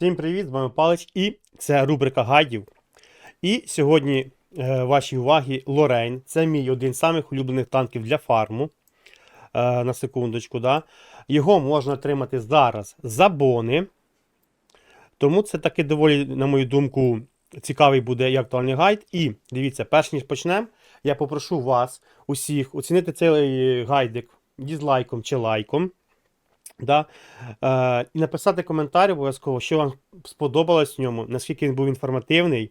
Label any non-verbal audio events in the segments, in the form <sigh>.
Всім привіт, з вами Палич і це рубрика гайдів. І сьогодні е, вашій увазі Лорейн. Це мій один з самих улюблених танків для фарму. Е, на секундочку, да. Його можна отримати зараз за бони. Тому це таки доволі, на мою думку, цікавий буде і актуальний гайд. І дивіться, перш ніж почнемо, я попрошу вас усіх оцінити цей гайдик дізлайком чи лайком. Да? Е, і написати коментар обов'язково, що вам сподобалось в ньому, наскільки він був інформативний.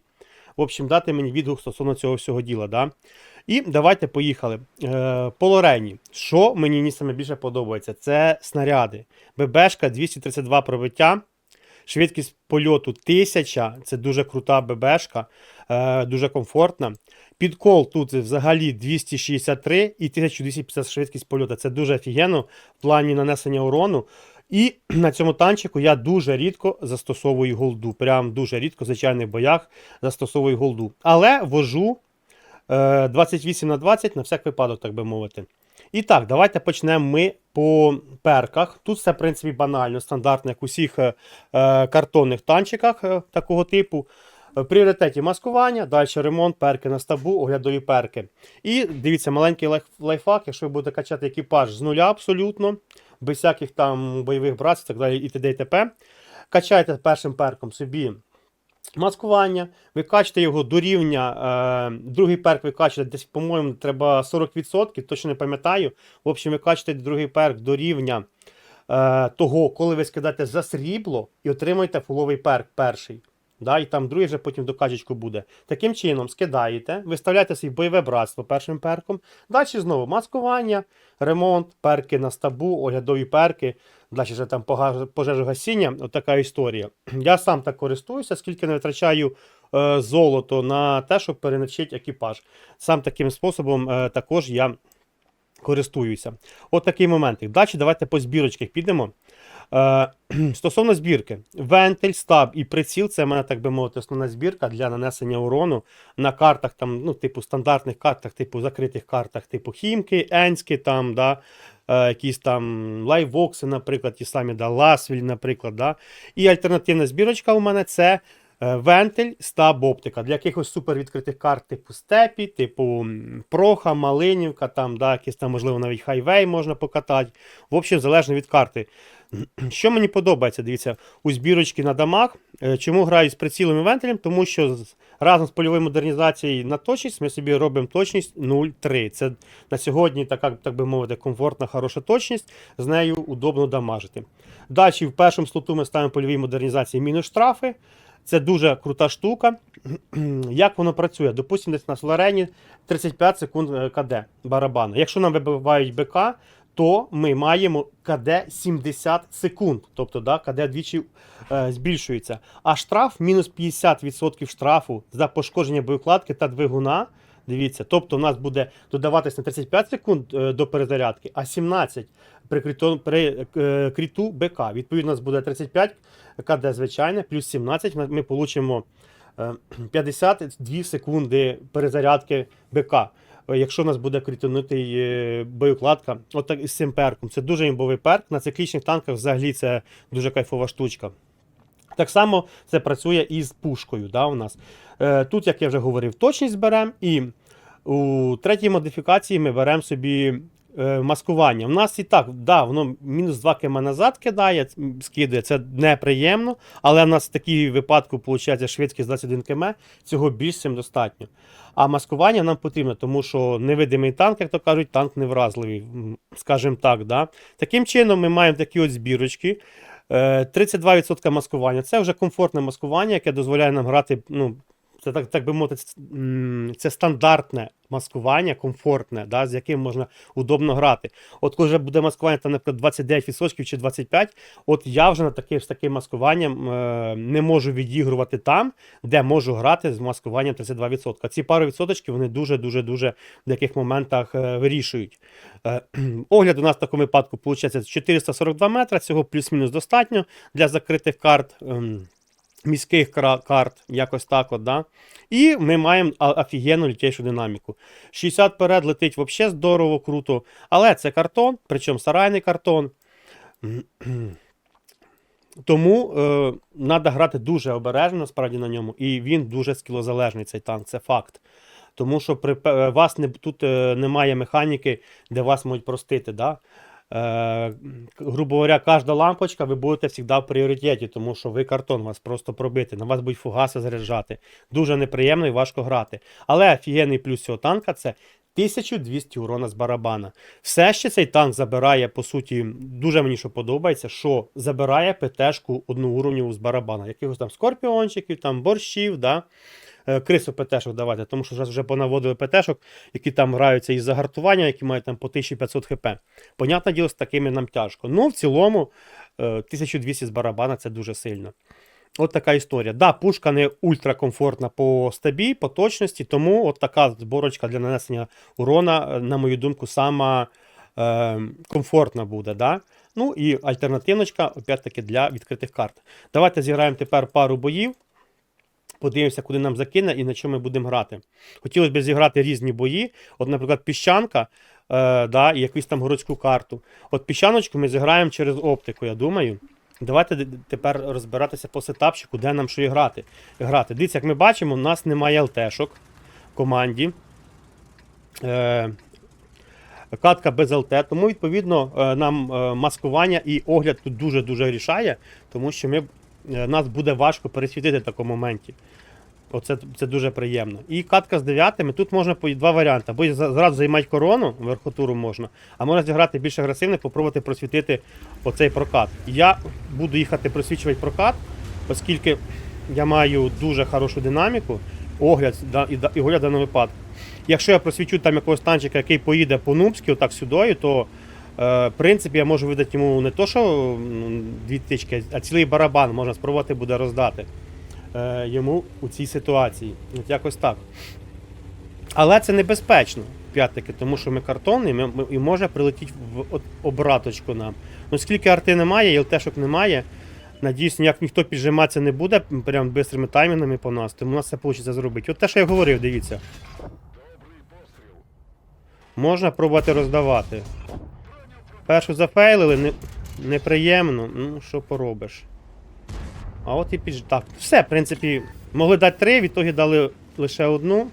В общем, дати мені відгук стосовно цього всього діла. Да? І давайте поїхали. Е, по Лорені. Що мені саме більше подобається? Це снаряди. ББшка 232 пробиття. Швидкість польоту 1000, це дуже крута ББшка, дуже комфортна. Підкол тут взагалі 263 і 1250 швидкість польоту. Це дуже офігенно в плані нанесення урону. І <clears throat> на цьому танчику я дуже рідко застосовую голду. Прям дуже рідко в звичайних боях застосовую голду. Але вожу е, 28 на 20 на всяк випадок, так би мовити. І так, давайте почнемо ми по перках. Тут все, в принципі, банально, стандартно, як у всіх е, е, картонних танчиках е, такого типу. В пріоритеті маскування, далі ремонт, перки на стабу, оглядові перки. І дивіться, маленький лайф, лайфхак, якщо ви будете качати екіпаж з нуля абсолютно, без всяких там бойових братів, так далі і т.д. і т.п. Качайте першим перком собі маскування, ви качите його до рівня. Е, другий перк ви качаєте десь, по-моєму, треба 40%, точно не пам'ятаю. В общем, ви качаєте другий перк до рівня е, того, коли ви скидаєте за срібло і отримуєте фуловий перк перший. Да, І там другий вже потім до качечку буде. Таким чином, скидаєте, виставляєте свій бойове братство першим перком. Далі знову маскування, ремонт, перки на стабу, оглядові перки, далі вже там пожежогасіння. Отака історія. <clears throat> Я сам так користуюся, скільки не витрачаю е, золото на те, щоб переночити екіпаж. Сам таким способом е, також я користуюся. От такий моментик. Далі давайте по збірочках підемо. Е, <clears throat> стосовно збірки, вентиль, стаб і приціл це в мене, так би мовити, основна збірка для нанесення урону на картах, там, ну, типу стандартних картах, типу закритих картах, типу Хімки, Енські, там, да, е, якісь там лайвокси, наприклад, ті самі да, Ласвіль, наприклад. Да. І альтернативна збірочка у мене це е, вентиль, стаб, оптика. Для якихось супервідкритих карт, типу Степі, типу Проха, Малинівка, там, да, якісь там, можливо, навіть хайвей можна покатати. В общем, залежно від карти. <clears throat> Що мені подобається, дивіться, у збірочки на дамаг. Е, Чому граю з прицілом і вентилем? Тому що разом з польовою модернізацією на точність ми собі робимо точність 0,3. Це на сьогодні така, так би мовити, комфортна, хороша точність, з нею удобно дамажити. Далі в першому слоту ми ставимо польові модернізації мінус штрафи. Це дуже крута штука. <clears throat> Як воно працює? Допустимо, десь на Соларені 35 секунд е, КД барабану. Якщо нам вибивають БК, то ми маємо КД 70 секунд. Тобто да, КД двічі е, збільшується. А штраф мінус 50% штрафу за пошкодження боєкладки та двигуна. Дивіться, тобто у нас буде додаватись не 35 секунд е, до перезарядки, а 17 при, при е, кріту БК. Відповідно, у нас буде 35 КД звичайне, плюс 17 ми, получимо е, 52 секунди перезарядки БК. Е, Якщо у нас буде критонутий боюкладка боєкладка, от так із цим перком. Це дуже імбовий перк. На циклічних танках взагалі це дуже кайфова штучка. Так само це працює і з пушкою. Да, у нас. Е, тут, як я вже говорив, точність беремо, і у третій модифікації ми беремо собі е, маскування. У нас і так, да, воно мінус 2 км назад кидає, скидає, це неприємно, але в нас в такій випадку виходить швидкість 21 км, цього більш чим достатньо. А маскування нам потрібно, тому що невидимий танк, як то кажуть, танк невразливий, скажімо так. Да? Таким чином, ми маємо такі от збірочки. Е, 32% маскування. Це вже комфортне маскування, яке дозволяє нам грати. Ну, це так, так би мовити, це стандартне маскування, комфортне, да, з яким можна удобно грати. От коли вже буде маскування, там, наприклад, 29% чи 25%, от я вже на таке, з таким маскуванням е, не можу відігрувати там, де можу грати з маскуванням 32%. Ці пару відсоточків вони дуже-дуже дуже в деяких моментах е, вирішують. Е, <clears throat> Огляд у нас в такому випадку виходить 442 метри, цього плюс-мінус достатньо для закритих карт. ем, Міських карт, якось так от, да? І ми маємо офігенну лютейшу динаміку. 60 перед летить взагалі здорово, круто. Але це картон, причому сарайний картон. <clears throat> Тому е, треба грати дуже обережно насправді на ньому, і він дуже скілозалежний, цей танк, це факт. Тому що при вас не, тут е, немає механіки, де вас можуть простити. Да? Е, грубо говоря, кожна лампочка ви будете завжди в пріоритеті, тому що ви картон вас просто пробити, на вас будуть фугаси заряджати. Дуже неприємно і важко грати. Але офігенний плюс цього танка це 1200 урона з барабана. Все ще цей танк забирає, по суті, дуже мені що подобається, що забирає ПТшку одноуровневу з барабана. Якихось там скорпіончиків, там борщів, да? Е, крису ПТшок давайте, тому що зараз вже понаводили ПТшок, які там граються із загартування, які мають там по 1500 хп. Понятне діло, з такими нам тяжко. Ну, в цілому, е, 1200 з барабана це дуже сильно. От така історія. Да, пушка не ультракомфортна по стабі, по точності, тому от така зборочка для нанесення урона, е, на мою думку, сама е, комфортна буде. Да? Ну і альтернативночка, опять-таки, для відкритих карт. Давайте зіграємо тепер пару боїв. Подивимося, куди нам закине і на чому ми будемо грати. Хотілося б зіграти різні бої. От, наприклад, піщанка е, да, і якусь там городську карту. От піщаночку ми зіграємо через оптику, я думаю. Давайте тепер розбиратися по сетапчику, де нам що і грати. грати. Дивіться, як ми бачимо, у нас немає ЛТшок в команді. Е, катка без ЛТ, тому відповідно е, нам е, маскування і огляд тут дуже-дуже рішає, тому що ми, нас буде важко пересвітити в такому моменті. Оце це дуже приємно. І катка з дев'ятими. Тут можна по два варіанти. Або зразу займати корону, верхотуру можна, а можна зіграти більш агресивно, попробувати просвітити оцей прокат. Я буду їхати просвічувати прокат, оскільки я маю дуже хорошу динаміку, огляд і, огляд в випадку. Якщо я просвічу там якогось танчика, який поїде по нубськи, отак сюди, то е, в принципі я можу видати йому не то, що м, дві тички, а цілий барабан можна спробувати буде роздати е, йому у цій ситуації. От якось так. Але це небезпечно, п'ятики, тому що ми картонний, ми, ми- і може прилетіти в обраточку нам. Ну, скільки арти немає, і ЛТшок немає. Надіюсь, ніяк ніхто піджиматися не буде прям бистрими таймінгами по нас, тому у нас це вийде зробити. От те, що я говорив, дивіться. Можна пробувати роздавати. Першу зафейлили, не, неприємно. Ну, що поробиш. А от і підж... Так, все, в принципі, могли дати три, в ітогі дали лише одну.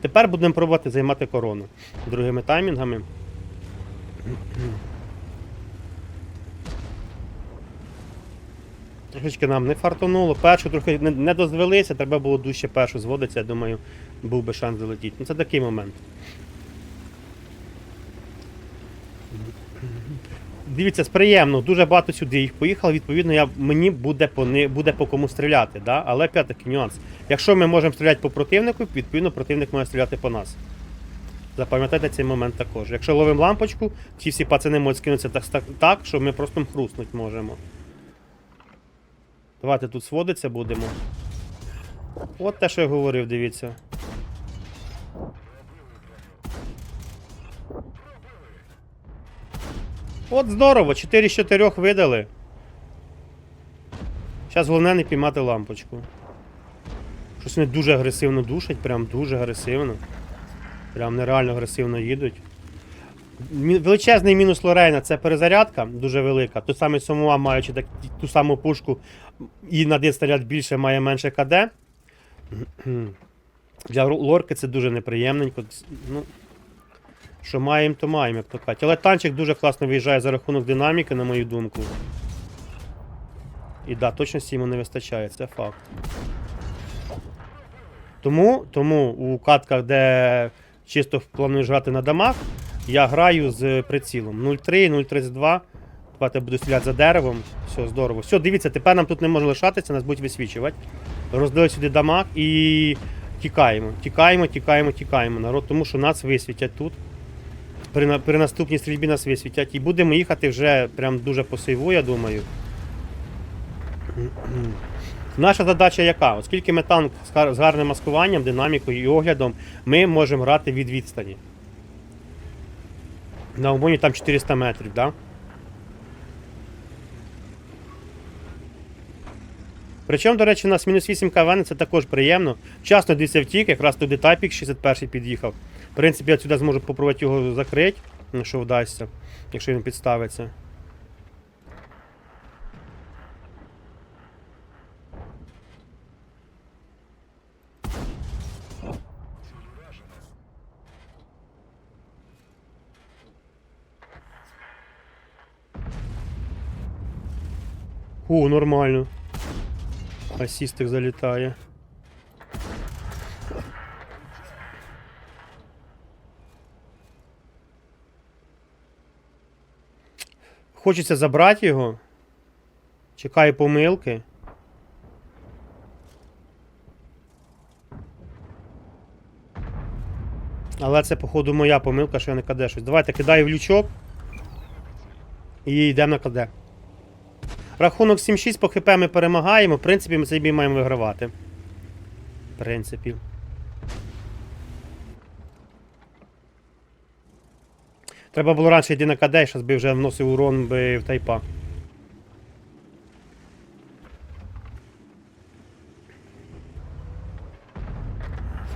Тепер будемо пробувати займати корону другими таймінгами. <clears throat> Трошечки нам не фартонуло. Першу трохи не дозвелися, треба було дужче першу зводитися, я думаю, був би шанс залетіти. Ну це такий момент. Дивіться, приємно, дуже багато сюди їх поїхало, відповідно, я, мені буде по, ни- буде по кому стріляти. Да? Але п'ятий нюанс. Якщо ми можемо стріляти по противнику, відповідно противник може стріляти по нас. Запам'ятайте цей момент також. Якщо ловимо лампочку, ці всі пацани можуть скинутися так, так, так що ми просто хруснуть можемо. Давайте тут сводиться будемо. От те, що я говорив, дивіться. От здорово, 4 з 4 видали. Зараз головне не піймати лампочку. Щось вони дуже агресивно душать, прям дуже агресивно. Прям нереально агресивно їдуть. Величезний мінус Лорейна це перезарядка, дуже велика. Той самий Сомуа, маючи так, ту саму пушку і на один снаряд більше має менше КД. <clears throat> Для лорки це дуже неприємненько. Ну, що маємо, то маємо, як то кажуть. Але танчик дуже класно виїжджає за рахунок динаміки, на мою думку. І да, точності йому не вистачає, це факт. Тому, тому у катках, де чисто плануєш грати на дамаг, я граю з прицілом 0,3, 0,32. Давайте я буду стріляти за деревом. Все, здорово. Все, дивіться, тепер нам тут не може лишатися, нас будуть висвічувати. Роздали сюди дамаг і тікаємо. Тікаємо, тікаємо, тікаємо. Народ, тому що нас висвітять тут. При, при наступній стрільбі нас висвітять. І будемо їхати вже прям дуже по сейву, я думаю. <clears throat> Наша задача яка? Оскільки ми танк з гарним маскуванням, динамікою і оглядом, ми можемо грати від відстані. На умові там 400 метрів, да? Причому, до речі, у нас мінус 8 КВН, це також приємно. Вчасно дивіться втік, якраз туди тайпік 61 під'їхав. В принципі, я сюди зможу попробувати його закрити, якщо вдасться, якщо він підставиться. О, нормально. Асістик залітає. Хочеться забрати його. Чекаю помилки. Але це, походу, моя помилка, що я не каде щось. Давайте кидаю в лючок. І йдемо на КД. Рахунок 7-6 по ХП ми перемагаємо. В принципі, ми цей маємо вигравати. В принципі. Треба було раніше йти на КД, зараз би вже вносив урон би в тайпа.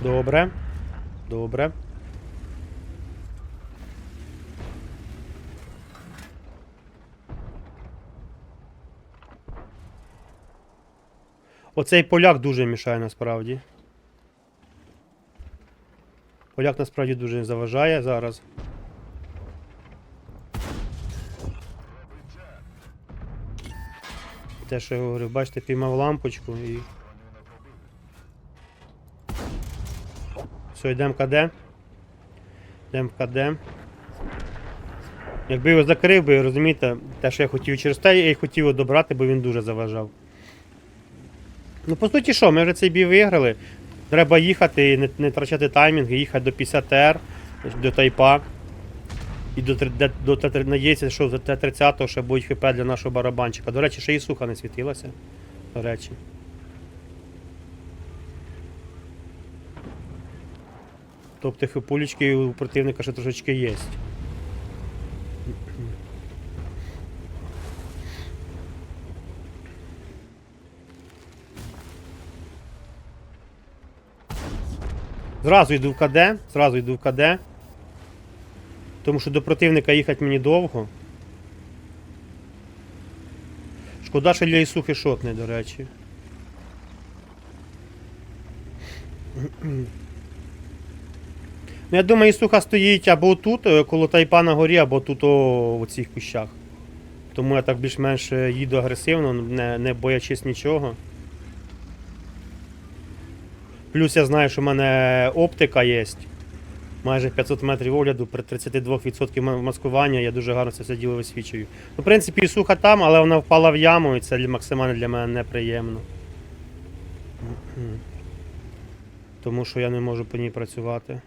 Добре. Добре. Оцей поляк дуже мішає насправді. Поляк насправді дуже заважає зараз. Те, що я говорив, бачите, піймав лампочку і. Все, йдемо КД. Йдемо в КД. Якби його закрив би, розумієте, те, що я хотів через те, я й хотів його добрати, бо він дуже заважав. Ну, по суті, що, ми вже цей бій виграли. Треба їхати не, не втрачати таймінг, їхати до 50 р до тайпа. І до, до, Т- надіється, що до Т-30 ще будуть хп для нашого барабанчика. До речі, ще і суха не світилася. До речі. Тобто хипулечки у противника ще трошечки є. Зразу йду в КД, зразу йду в КД. Тому що до противника їхати мені довго. Шкода, що для Ісухи шотне, до речі. Ну, я думаю, Ісуха стоїть або тут, е, коло тайпа на горі, або тут о, в цих кущах. Тому я так більш-менш е, їду агресивно, не, не боячись нічого. Плюс я знаю, що в мене оптика є. Майже 500 метрів огляду при 32% маскування, я дуже гарно це все діло висвічую. Ну, в принципі, суха там, але вона впала в яму, і це максимально для мене неприємно. <clears throat> Тому що я не можу по ній працювати.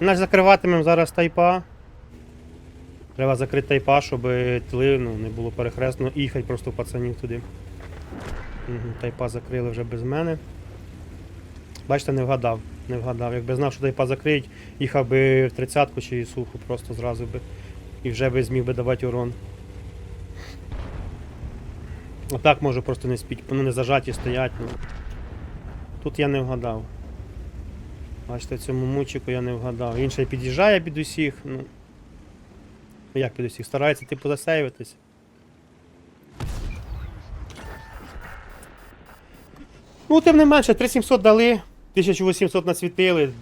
Наш закриватимемо зараз тайпа. Треба закрити тайпа, щоб тили ну, не було перехресно і їхати просто пацанів туди. Тайпа закрили вже без мене. Бачите, не вгадав. Не вгадав. Якби знав, що тайпа закриють, їхав би в тридцятку чи суху просто зразу би. І вже би зміг би давати урон. Отак може просто не спіть, вони не зажаті стоять. Ну. Тут я не вгадав. Бачите, цьому мучику я не вгадав. Інший під'їжджає під усіх. Ну. Як під усіх? Старається типу засейвитись. Ну, тим не менше, 3700 дали, 1800 насвітили,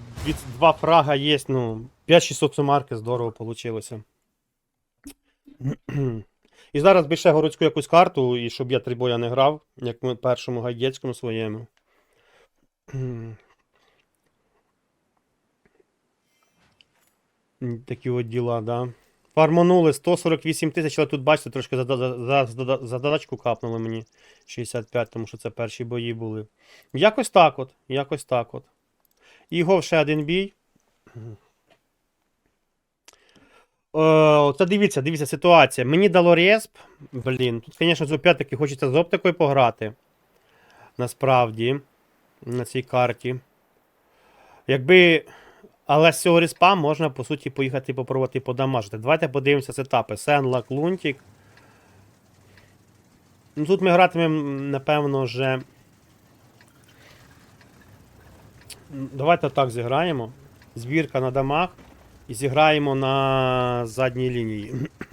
2 фрага є, ну, 5600 сумарки, здорово вийшло. І зараз ще городську якусь карту, і щоб я три боя не грав, як ми першому гайдецькому своєму. Такі от діла, да. Фарманули 148 тисяч, але тут, бачите, трошки за, за, за, за, задачку капнули мені 65, тому що це перші бої були. Якось так от. Якось так от. І ще один бій. О, це дивіться, дивіться, ситуація. Мені дало респ. Блін, тут, звісно, з опять-таки хочеться з оптикою пограти. Насправді. На цій карті. Якби. Але з цього респа можна, по суті, поїхати попробувати подамажити. Давайте подивимося сетапи. Сенлак, Лунтик. Ну, тут ми гратимемо, напевно, вже. Давайте так зіграємо. Збірка на дамаг. І зіграємо на задній лінії. <clears throat>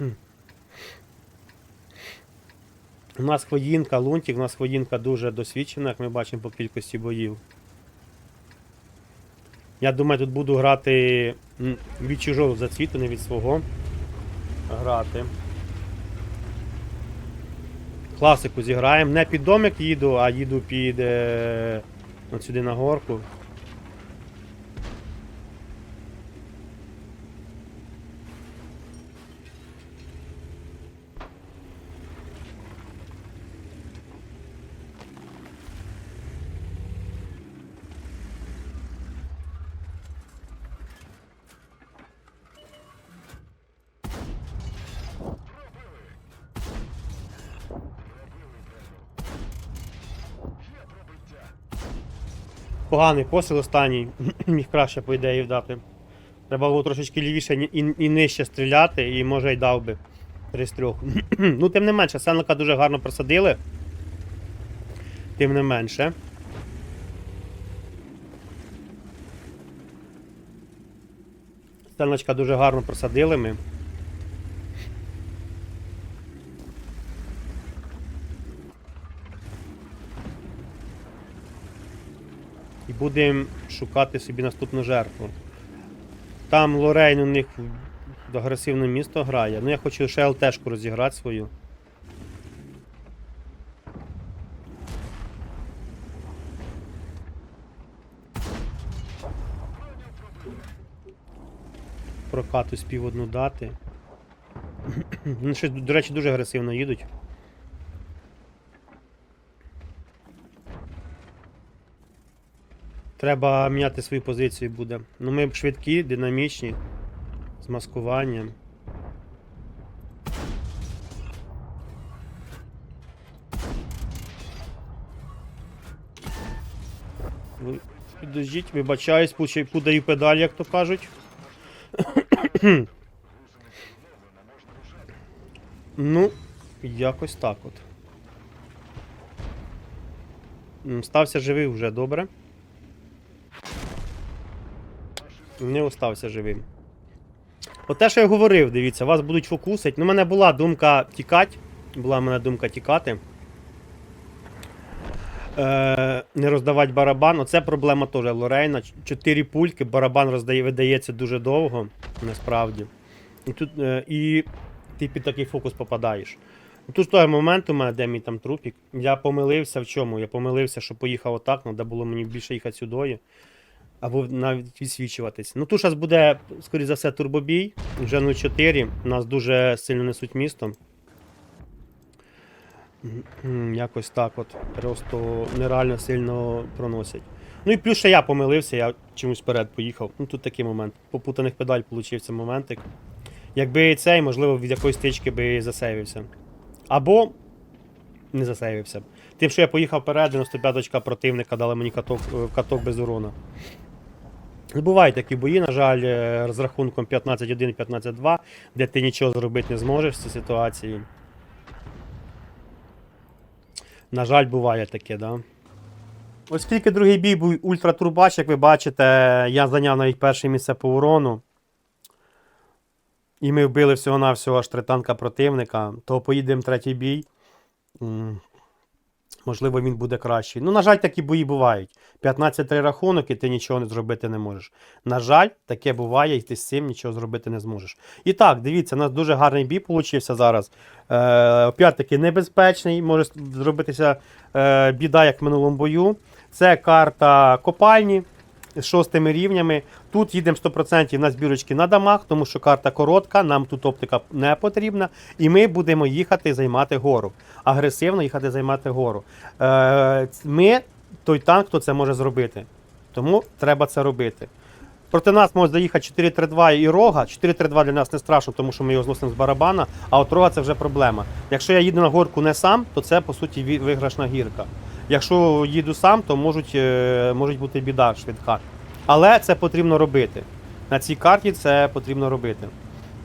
У нас хвоїнка, Лунтик, у нас хвоїнка дуже досвідчена, як ми бачимо по кількості боїв. Я думаю, тут буду грати від чужого зацвіту, не від свого. Грати. Класику зіграємо. Не під домик їду, а їду під е, от сюди на горку. Поганий посил останній. <clears throat> Міг краще, по ідеї, вдати. Треба було трошечки лівіше і, і, нижче стріляти, і може й дав би. З трьох. <clears throat> ну, тим не менше, Сенлика дуже гарно просадили. Тим не менше. Сенлочка дуже гарно просадили ми. І будемо шукати собі наступну жертву. Там Лорейн у них агресивне місто грає. Ну я хочу ще ЛТшку розіграти свою. Прокат успів одну дати. Вони <clears throat> щось, до речі, дуже агресивно їдуть. Треба міняти свою позицію буде. Ну ми швидкі, динамічні, з маскуванням. Підождіть, вибачаюсь, пудаю педаль, як то кажуть. <clears throat> ну, якось так от. Стався живий вже добре. Не остався живим. От те, що я говорив, дивіться, вас будуть фокусити. Ну, в мене була думка тікати. Була в мене думка тікати. Е, не роздавати барабан. Оце проблема теж Лорейна. Чотири пульки, барабан роздає, видається дуже довго, насправді. І тут е, і ти під такий фокус попадаєш. Ну, Тут той момент у мене, де мій там трупік. Я помилився в чому? Я помилився, що поїхав отак, треба було мені більше їхати сюди. Або навіть відсвічуватись. Ну тут зараз буде, скоріш за все, турбобій. Вже 0-4. Нас дуже сильно несуть містом. Якось так от. Просто нереально сильно проносять. Ну і плюс ще я помилився, я чомусь вперед поїхав. Ну тут такий момент. Попутаних педаль получився моментик. Якби цей, можливо, від якоїсь стички би засейвився. Або не засейвився. Тим, що я поїхав вперед, 95-очка противника дали мені каток, е, каток без урона. Бувають такі бої, на жаль, е, з рахунком 15-1, 15-2, де ти нічого зробити не зможеш в цій ситуації. На жаль, буває таке, да. Оскільки другий бій був ультратурбач, як ви бачите, я зайняв навіть перше місце по урону. І ми вбили всього-навсього аж три танка противника, то поїдемо третій бій. Можливо, він буде кращий. Ну, на жаль, такі бої бувають. 15-3 рахунок, і ти нічого не зробити не можеш. На жаль, таке буває, і ти з цим нічого зробити не зможеш. І так, дивіться, у нас дуже гарний бій получився зараз. Е, опять-таки небезпечний, може зробитися е, біда, як в минулому бою. Це карта копальні шостими рівнями. Тут їдемо 100% на збірочки на дамаг, тому що карта коротка, нам тут оптика не потрібна. І ми будемо їхати займати гору. Агресивно їхати займати гору. Е, ми той танк, хто це може зробити. Тому треба це робити. Проти нас може заїхати 4-3-2 і рога. 4-3-2 для нас не страшно, тому що ми його зносимо з барабана, а от рога це вже проблема. Якщо я їду на горку не сам, то це по суті виграшна гірка. Якщо їду сам, то можуть, е, можуть бути біда швидка. Але це потрібно робити. На цій карті це потрібно робити.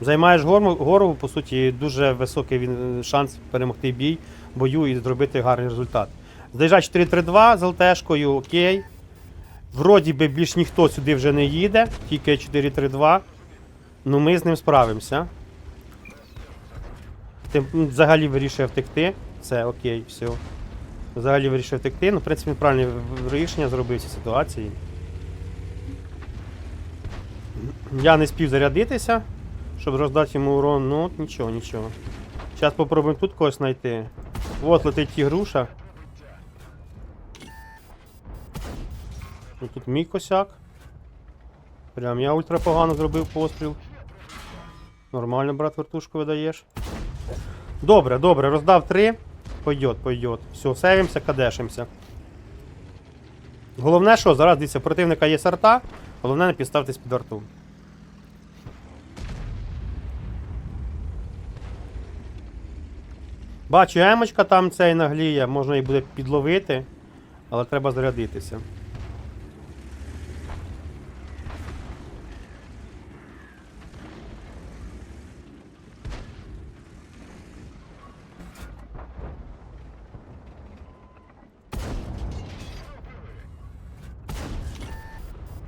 Займаєш гору, по суті, дуже високий він, шанс перемогти бій, бою і зробити гарний результат. Заїжджай 4-3-2 з ЛТшкою, окей. Вроді би більш ніхто сюди вже не їде, тільки 4-3-2. Ну ми з ним справимося. Ти взагалі вирішує втекти. Це окей, все. Взагалі вирішує втекти. Ну, в принципі, він правильне рішення зробив цій ситуації. Я не спів зарядитися, щоб роздати йому урон. Ну, от нічого, нічого. Зараз попробуємо тут когось знайти. От летить тігруша. Тут мій косяк. Прям я ультра погано зробив постріл. Нормально, брат, вертушку видаєш. Добре, добре, роздав три. Пойдет, пойдет. Все, сейвимося, кадешимося. Головне, що зараз дивіться, противника є сорта, головне не підставтесь під арту. Бачу, емочка там цей нагліє, можна її буде підловити, але треба зарядитися.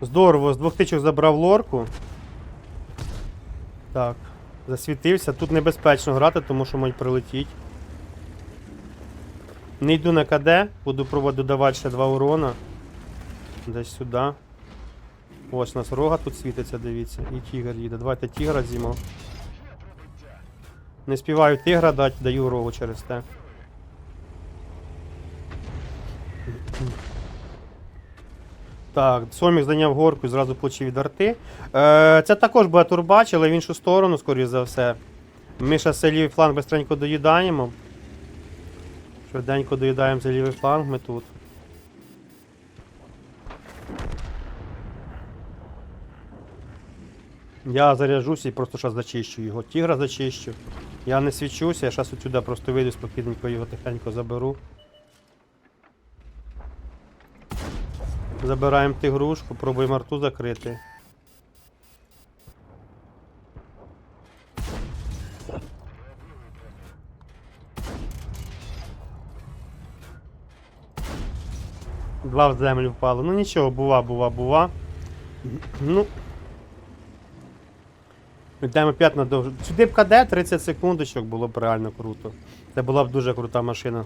Здорово, з двох тичок забрав лорку. Так, засвітився. Тут небезпечно грати, тому що можуть прилетіть. Не йду на КД, буду пробувати додавати ще два урона. Десь сюди. Ось у нас рога тут світиться, дивіться. І тігр їде. Давайте тігра з'їмо. Не співаю тигра дати, даю рогу через те. Так, Сомік зайняв горку і зразу получив від арти. Е, це також буде турбач, але в іншу сторону, скоріш за все. Ми ще цей лівий фланг быстренько доїдаємо. Швиденько доїдаємо цей лівий фланг, ми тут. Я заряджуся і просто зараз зачищу його. Тігра зачищу. Я не свічуся, я зараз отсюди просто вийду спокійненько його тихенько заберу. Забираємо тигрушку, пробуємо арту закрити. Два в землю впало. Ну нічого, бува, бува, бува. Ну. Йдемо 5 на довж... Сюди б КД 30 секундочок було б реально круто. Це була б дуже крута машина.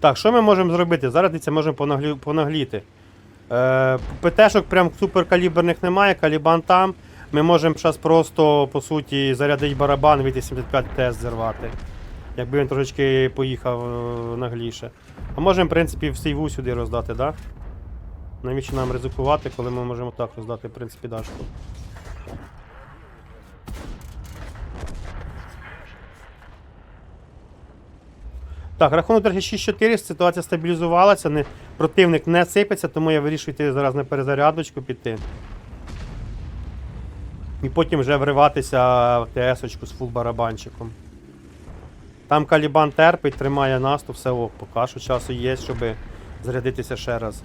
Так, що ми можемо зробити? Зараз дивіться, можемо понаглі... понагліти. Е, ПТшок прям суперкаліберних немає, калібан там. Ми можемо зараз просто, по суті, зарядити барабан від 75 ТС зірвати. Якби він трошечки поїхав е, нагліше. А можемо, в принципі, в Сейву сюди роздати, так? Да? Навіщо нам ризикувати, коли ми можемо так роздати, в принципі, дашку. Так, рахунок, до речі, 6-4, ситуація стабілізувалася, не, противник не сипеться, тому я вирішую йти зараз на перезарядочку піти. І потім вже вриватися в ТС-очку з фул барабанчиком. Там Калібан терпить, тримає наступ, все ок, поки що часу є, щоб зарядитися ще раз.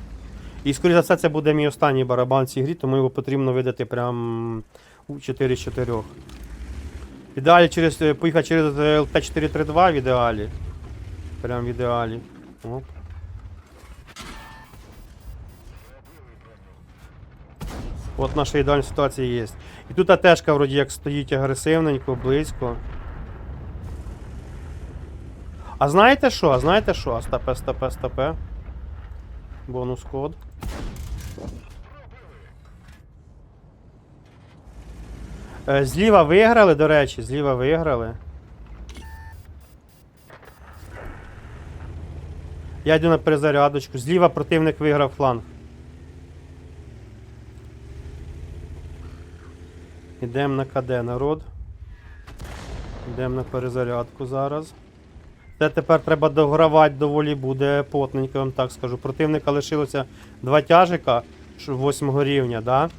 І, скоріше за все, це буде мій останній барабан в цій грі, тому його потрібно видати прям у 4 з 4. В ідеалі через, поїхати через ЛТ-432 в ідеалі. Прям в ідеалі. Оп. От наша ідеальна ситуація є. І тут АТшка вроді як стоїть агресивненько, близько. А знаєте що? А знаєте що? Стопе, стопе, стопе. Бонус код. Е, Зліва виграли, до речі, зліва виграли. Я йду на перезарядочку. Зліва противник виграв фланг. Ідемо на КД народ. Йдемо на перезарядку зараз. Це тепер треба догравати доволі буде потненько, вам так скажу. Противника лишилося два тяжика 8 рівня, да?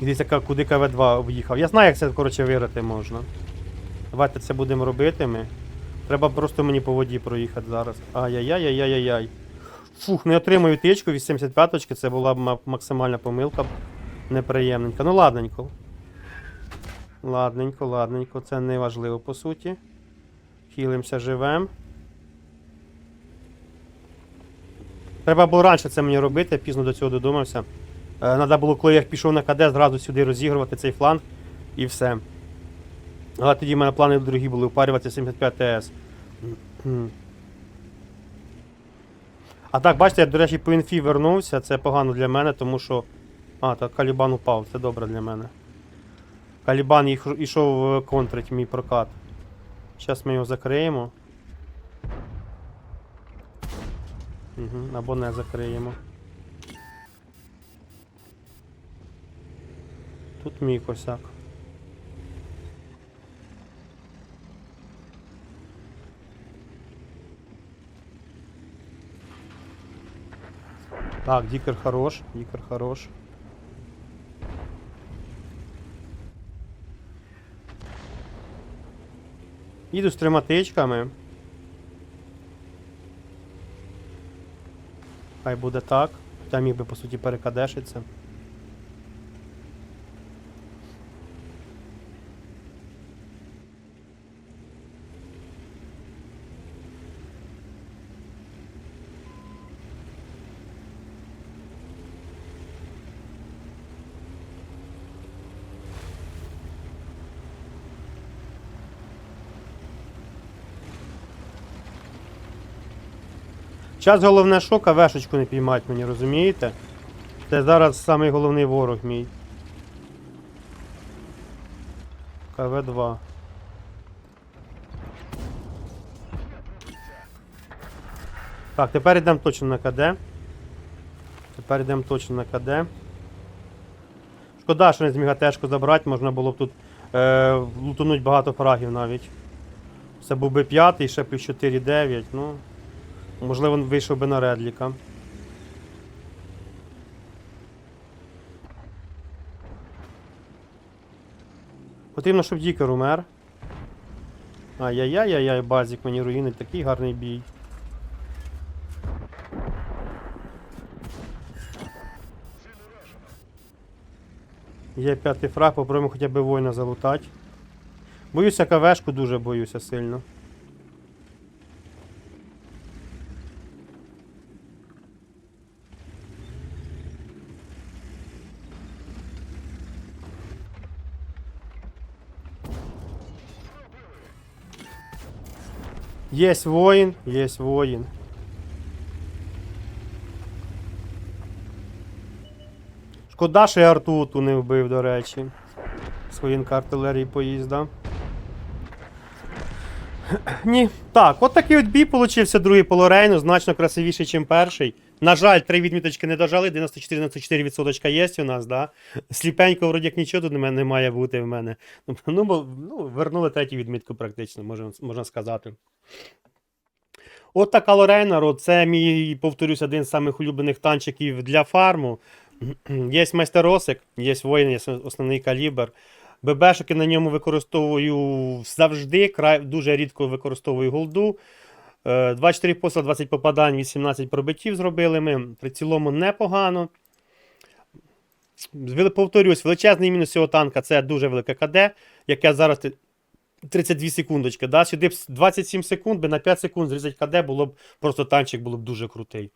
І десь яка куди КВ2 в'їхав. Я знаю, як це коротше виграти можна. Давайте це будемо робити ми. Треба просто мені по воді проїхати зараз. Ай-яй-яй-яй-яй-яй. Фух, не отримую тичку 85-очки, це була б максимальна помилка. Неприємненька. Ну ладненько. Ладненько, ладненько, це не важливо по суті. Хілимося живем. Треба було раніше це мені робити, я пізно до цього додумався. Треба було, коли я пішов на КД, зразу сюди розігрувати цей фланг і все. Але тоді в мене плани другі були упарюватися 75 ТС. А так, бачите, я, до речі, по інфі вернувся. Це погано для мене, тому що. А, так Калібан упав, це добре для мене. Калібан ішов е, контрить мій прокат. Зараз ми його закриємо. Угу, або не закриємо. Тут мій косяк. Так, дикер хорош, дикер хорош. Їду з трьома тичками. Хай буде так. Там міг би по суті перекадешиться. Зараз головне що кавешечку не піймати мені, розумієте? Це зараз самий головний ворог мій. КВ-2. Так, тепер йдемо точно на КД. Тепер йдемо точно на КД. Шкода, що не зміг АТшку забрати, можна було б тут е, лутунуть багато фрагів навіть. Це був би п'ятий, ще плюс 4-9, ну. Можливо, вийшов би на Редліка. Потрібно, щоб Дікер умер. Ай-яй-яй-яй, базік мені руїнить, такий гарний бій. Є п'ятий фраг, попробуємо хоча б воїна залутати. Боюся КВшку, дуже боюся сильно. Есть воїн, есть воїн. Шкода, що я артуту не вбив, до речі. Своїнка артилерії поїзда. <clears throat> Ні. Так, от такий от бій получився другий по Лорейну, значно красивіший, ніж перший. На жаль, три відміточки не дожали, 94-94% є у нас, да. Сліпенько, вроді як нічого тут не, має бути в мене. Ну, бо, ну, вернули третю відмітку практично, можна, можна сказати. От така Лорейна, народ, це мій, повторюсь, один з самих улюблених танчиків для фарму. <clears throat> Є майстеросик, є воїн, є основний калібр. ББшки на ньому використовую завжди, край, дуже рідко використовую голду. Е, 24 посла, 20 попадань, 18 пробиттів зробили ми. При цілому непогано. Повторюсь, величезний мінус цього танка це дуже велике КД, яке зараз 32 секундочки. Да? Сюди б 27 секунд, би на 5 секунд зрізати КД, було б просто танчик було б дуже крутий.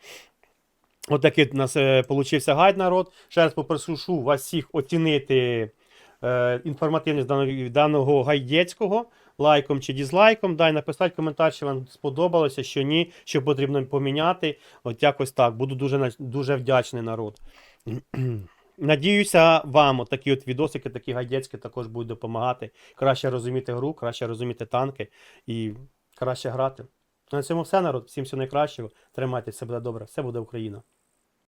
От такий у нас е, получився гайд народ. Ще раз попрошу вас всіх оцінити е, інформативність даного, даного гайдецького лайком чи дізлайком. Дай написати коментар, що вам сподобалося, що ні, що потрібно поміняти. От якось так. Буду дуже, дуже вдячний народ. <clears throat> Надіюся, вам такі от відосики, такі гайдецькі також будуть допомагати. Краще розуміти гру, краще розуміти танки і краще грати. На цьому все, народ. Всім всього найкращого. Тримайтеся, все буде добре, все буде Україна.